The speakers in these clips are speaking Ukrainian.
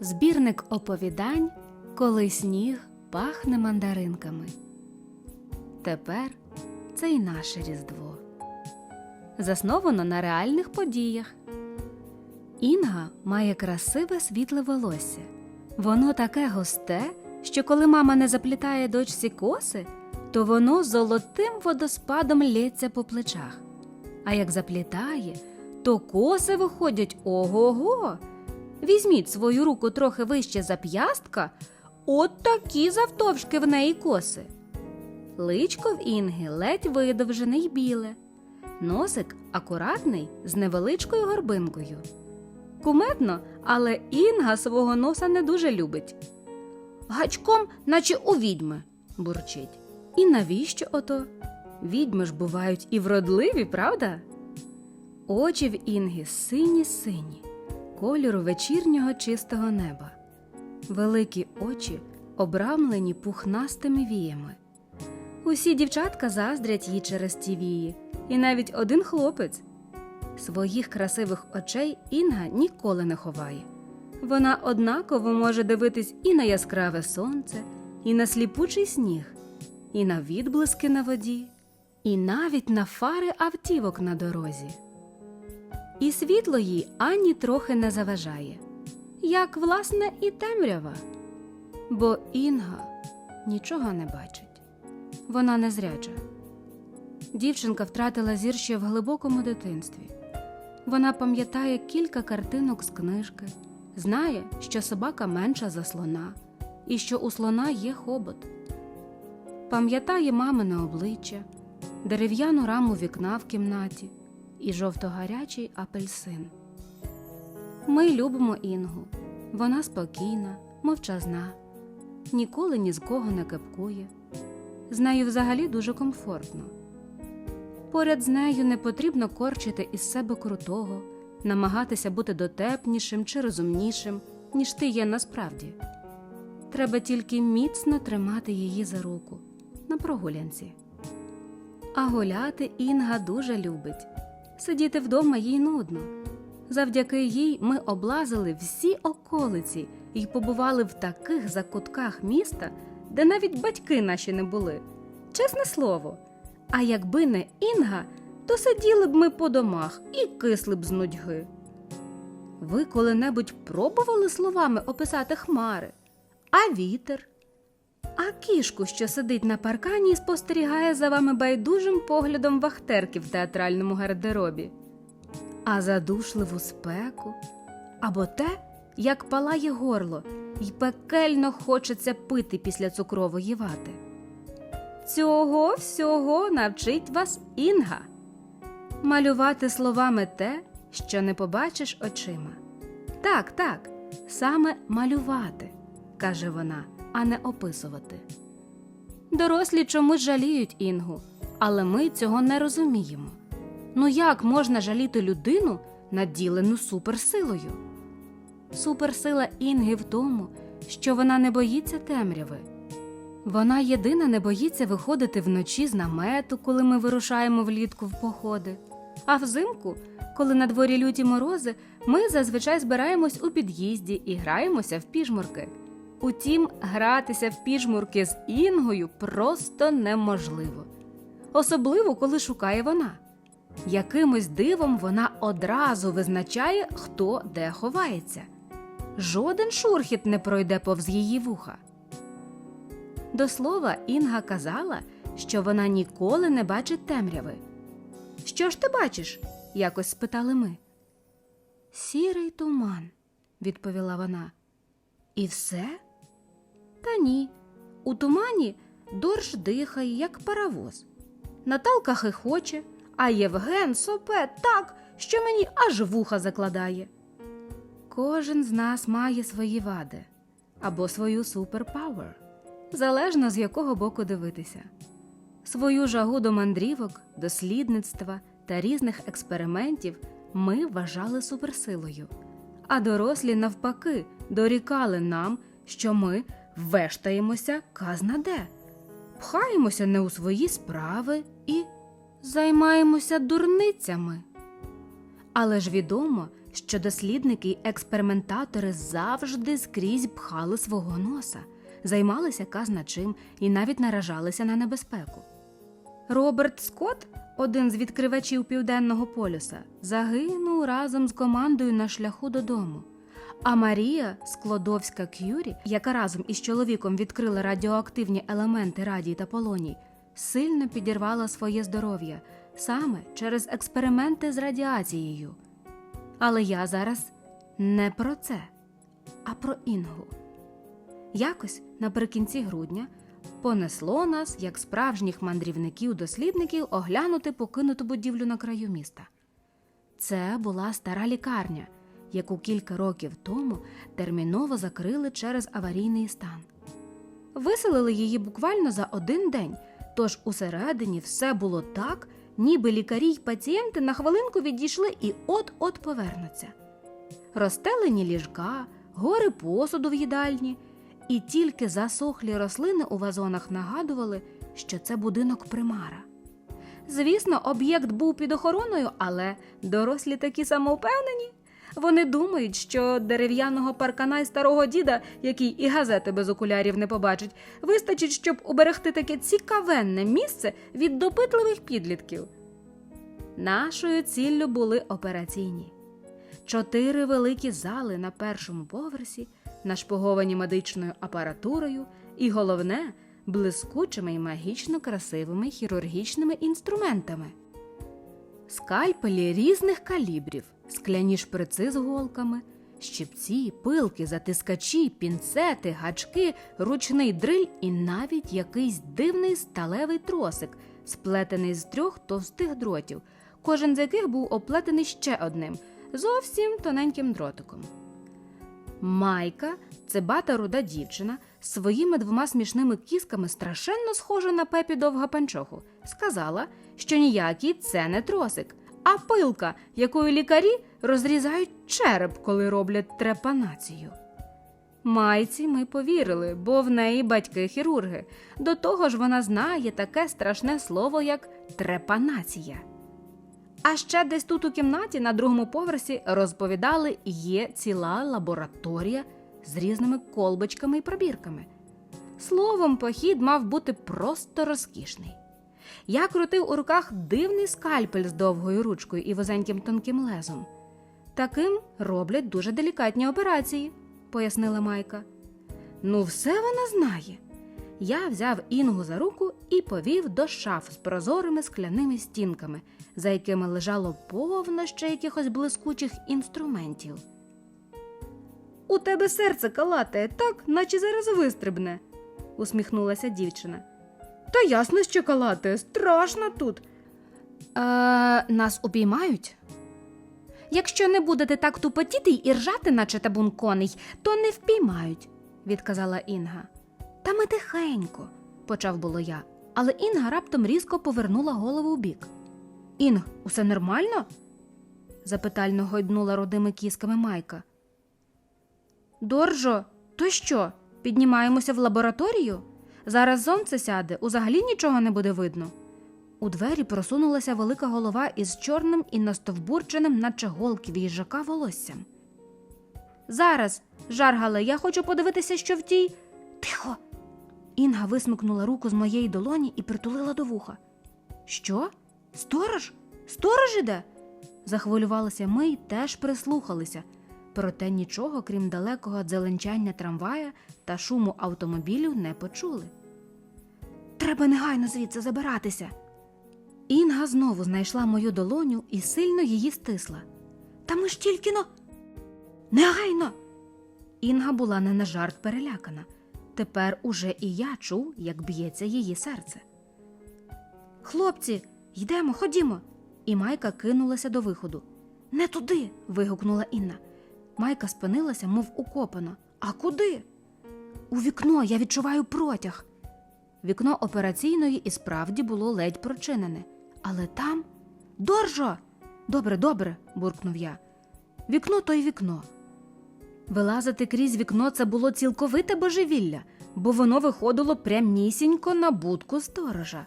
Збірник оповідань, коли сніг пахне мандаринками. Тепер це й наше Різдво. Засновано на реальних подіях. Інга має красиве світле волосся. Воно таке густе, що коли мама не заплітає дочці коси, то воно золотим водоспадом лється по плечах. А як заплітає, то коси виходять ого-го. Візьміть свою руку трохи вище зап'ястка, от такі завтовшки в неї коси. Личко в Інги ледь видовжене й біле, носик акуратний з невеличкою горбинкою. Кумедно, але Інга свого носа не дуже любить. Гачком, наче у відьми, бурчить. І навіщо ото? Відьми ж бувають і вродливі, правда? Очі в Інги сині сині, кольору вечірнього чистого неба. Великі очі обрамлені пухнастими віями. Усі дівчатка заздрять їй через ті вії, і навіть один хлопець. Своїх красивих очей Інга ніколи не ховає. Вона однаково може дивитись і на яскраве сонце, і на сліпучий сніг, і на відблиски на воді, і навіть на фари автівок на дорозі. І світло їй ані трохи не заважає, як, власне, і темрява. Бо Інга нічого не бачить. Вона незряча. Дівчинка втратила зір ще в глибокому дитинстві. Вона пам'ятає кілька картинок з книжки, знає, що собака менша за слона і що у слона є хобот. Пам'ятає мамине обличчя, дерев'яну раму вікна в кімнаті і жовто-гарячий апельсин. Ми любимо Інгу. Вона спокійна, мовчазна, ніколи ні з кого не кепкує. З нею взагалі дуже комфортно. Поряд з нею не потрібно корчити із себе крутого, намагатися бути дотепнішим чи розумнішим, ніж ти є насправді. Треба тільки міцно тримати її за руку на прогулянці. А гуляти Інга дуже любить. Сидіти вдома їй нудно. Завдяки їй ми облазили всі околиці і побували в таких закутках міста, де навіть батьки наші не були. Чесне слово. А якби не Інга, то сиділи б ми по домах і кисли б з нудьги. Ви коли-небудь пробували словами описати хмари, а вітер, а кішку, що сидить на паркані спостерігає за вами байдужим поглядом вахтерки в театральному гардеробі, а задушливу спеку, або те, як палає горло, і пекельно хочеться пити після цукрової вати. Цього всього навчить вас Інга. Малювати словами те, що не побачиш очима. Так, так, саме малювати, каже вона, а не описувати. Дорослі чомусь жаліють Інгу, але ми цього не розуміємо. Ну як можна жаліти людину, наділену суперсилою? Суперсила Інги в тому, що вона не боїться темряви. Вона єдина не боїться виходити вночі з намету, коли ми вирушаємо влітку в походи. А взимку, коли на дворі люті морози, ми зазвичай збираємось у під'їзді і граємося в піжмурки. Утім, гратися в піжмурки з Інгою просто неможливо. Особливо, коли шукає вона. Якимось дивом вона одразу визначає, хто де ховається. Жоден шурхіт не пройде повз її вуха. До слова, Інга казала, що вона ніколи не бачить темряви. Що ж ти бачиш? якось спитали ми. Сірий туман, відповіла вона. І все? Та ні. У тумані дорж дихає, як паровоз. Наталка хихоче, а Євген сопе так, що мені аж вуха закладає. Кожен з нас має свої вади або свою суперпауер залежно з якого боку дивитися. Свою жагу до мандрівок, дослідництва та різних експериментів ми вважали суперсилою, а дорослі, навпаки, дорікали нам, що ми вештаємося казна де, пхаємося не у свої справи і займаємося дурницями. Але ж відомо, що дослідники й експериментатори завжди скрізь пхали свого носа, займалися казна чим і навіть наражалися на небезпеку. Роберт Скотт, один з відкривачів Південного полюса, загинув разом з командою на шляху додому. А Марія Склодовська К'юрі, яка разом із чоловіком відкрила радіоактивні елементи радій та полоній, сильно підірвала своє здоров'я саме через експерименти з радіацією. Але я зараз не про це, а про Інгу. Якось наприкінці грудня понесло нас, як справжніх мандрівників-дослідників, оглянути покинуту будівлю на краю міста. Це була стара лікарня, яку кілька років тому терміново закрили через аварійний стан. Виселили її буквально за один день, тож усередині все було так, ніби лікарі й пацієнти на хвилинку відійшли і от-от повернуться. Розстелені ліжка, гори посуду в їдальні, і тільки засохлі рослини у вазонах нагадували, що це будинок примара. Звісно, об'єкт був під охороною, але дорослі такі самовпевнені. Вони думають, що дерев'яного паркана й старого діда, який і газети без окулярів не побачить, вистачить, щоб уберегти таке цікавенне місце від допитливих підлітків. Нашою ціллю були операційні. Чотири великі зали на першому поверсі, нашпиговані медичною апаратурою, і головне блискучими і магічно красивими хірургічними інструментами. Скальпелі різних калібрів, скляні шприци з голками, щипці, пилки, затискачі, пінцети, гачки, ручний дриль і навіть якийсь дивний сталевий тросик, сплетений з трьох товстих дротів, кожен з яких був оплетений ще одним, зовсім тоненьким дротиком. Майка, цибата руда дівчина, своїми двома смішними кісками страшенно схожа на пепі довга панчоху, сказала, що ніякий це не тросик, а пилка, якою лікарі розрізають череп, коли роблять трепанацію. Майці ми повірили, бо в неї батьки хірурги. До того ж, вона знає таке страшне слово, як трепанація. А ще десь тут у кімнаті на другому поверсі розповідали, є ціла лабораторія з різними колбочками і пробірками. Словом, похід мав бути просто розкішний. Я крутив у руках дивний скальпель з довгою ручкою і вузеньким тонким лезом. Таким роблять дуже делікатні операції, пояснила Майка. Ну, все вона знає. Я взяв Інгу за руку і повів до шаф з прозорими скляними стінками, за якими лежало повно ще якихось блискучих інструментів. У тебе серце калатає так, наче зараз вистрибне, усміхнулася дівчина. Та ясно, що калатає, страшно тут. Е, нас упіймають? Якщо не будете так тупотіти і ржати, наче табун коней, то не впіймають, відказала Інга. Та ми тихенько, почав було я, але Інга раптом різко повернула голову в бік. Інг, усе нормально? запитально гойднула родими кісками Майка. Доржо, то що? Піднімаємося в лабораторію? Зараз сонце сяде, узагалі нічого не буде видно. У двері просунулася велика голова із чорним і настовбурченим, наче голки в'їжака волоссям. Зараз, жаргале, я хочу подивитися, що в тій. Тихо. Інга висмикнула руку з моєї долоні і притулила до вуха. Що? Сторож? Сторож іде? Захвилювалися ми й теж прислухалися, проте нічого, крім далекого дзеленчання трамвая та шуму автомобілів, не почули. Треба негайно звідси забиратися. Інга знову знайшла мою долоню і сильно її стисла. Та ми ж тільки но. Негайно. Інга була не на жарт перелякана. Тепер уже і я чув, як б'ється її серце. Хлопці, йдемо, ходімо. І Майка кинулася до виходу. Не туди. вигукнула Інна. Майка спинилася, мов укопана. А куди? У вікно я відчуваю протяг. Вікно операційної і справді було ледь прочинене. Але там. Доржо! Добре, добре, буркнув я. Вікно то й вікно. Вилазити крізь вікно це було цілковите божевілля, бо воно виходило прямісінько на будку сторожа.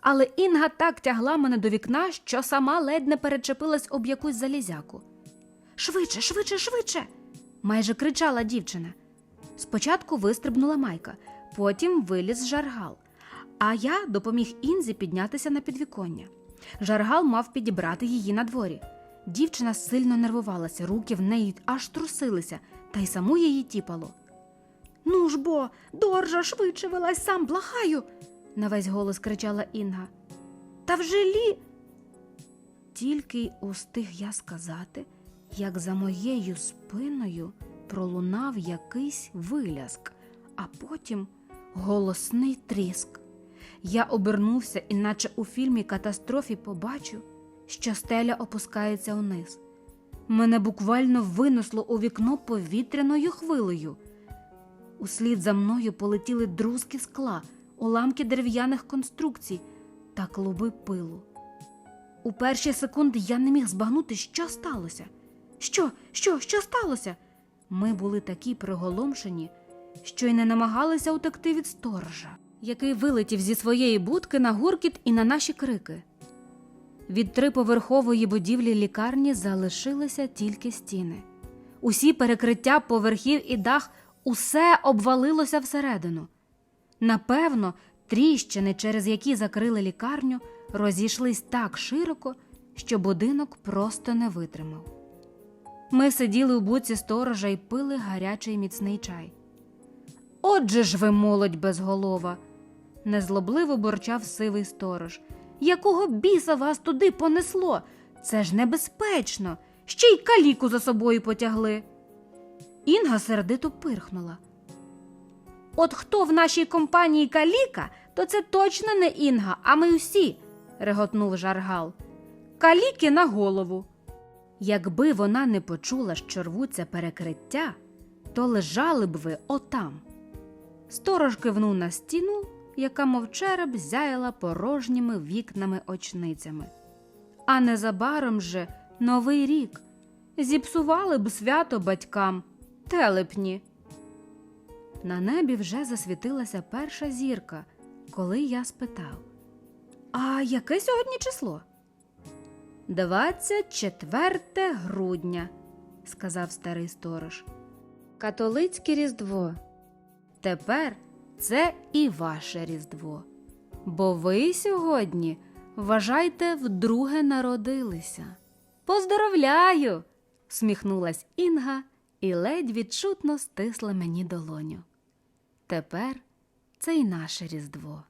Але Інга так тягла мене до вікна, що сама ледь не перечепилась об якусь залізяку. Швидше, швидше, швидше. майже кричала дівчина. Спочатку вистрибнула майка, потім виліз жаргал, а я допоміг Інзі піднятися на підвіконня. Жаргал мав підібрати її на дворі. Дівчина сильно нервувалася, руки в неї аж трусилися, та й саму її тіпало. Ну ж бо, доржа швидше вилазь сам, благаю. на весь голос кричала Інга. Та вже лі. Тільки й устиг я сказати, як за моєю спиною пролунав якийсь виляск, а потім голосний тріск. Я обернувся і, наче у фільмі катастрофі, побачив, що стеля опускається вниз. Мене буквально винесло у вікно повітряною хвилею. Услід за мною полетіли друзки скла, уламки дерев'яних конструкцій та клуби пилу. У перші секунди я не міг збагнути, що сталося. Що, що, що сталося? Ми були такі приголомшені, що й не намагалися утекти від сторожа, який вилетів зі своєї будки на гуркіт і на наші крики. Від триповерхової будівлі лікарні залишилися тільки стіни. Усі перекриття поверхів і дах усе обвалилося всередину. Напевно, тріщини, через які закрили лікарню, розійшлись так широко, що будинок просто не витримав. Ми сиділи у буці сторожа і пили гарячий міцний чай. Отже ж ви, молодь безголова, незлобливо бурчав сивий сторож. Якого біса вас туди понесло? Це ж небезпечно. Ще й каліку за собою потягли. Інга сердито пирхнула. От хто в нашій компанії каліка, то це точно не Інга, а ми всі, реготнув жаргал. Каліки на голову. Якби вона не почула, що рвуться перекриття, то лежали б ви отам. Сторож кивнув на стіну, яка мов череп зяяла порожніми вікнами очницями. А незабаром же новий рік зіпсували б свято батькам, телепні. На небі вже засвітилася перша зірка, коли я спитав: А яке сьогодні число? 24 грудня, сказав старий сторож. Католицьке Різдво. Тепер це і ваше Різдво. Бо ви сьогодні, вважайте, вдруге народилися. Поздоровляю! сміхнулась Інга і ледь відчутно стисла мені долоню. Тепер це й наше Різдво.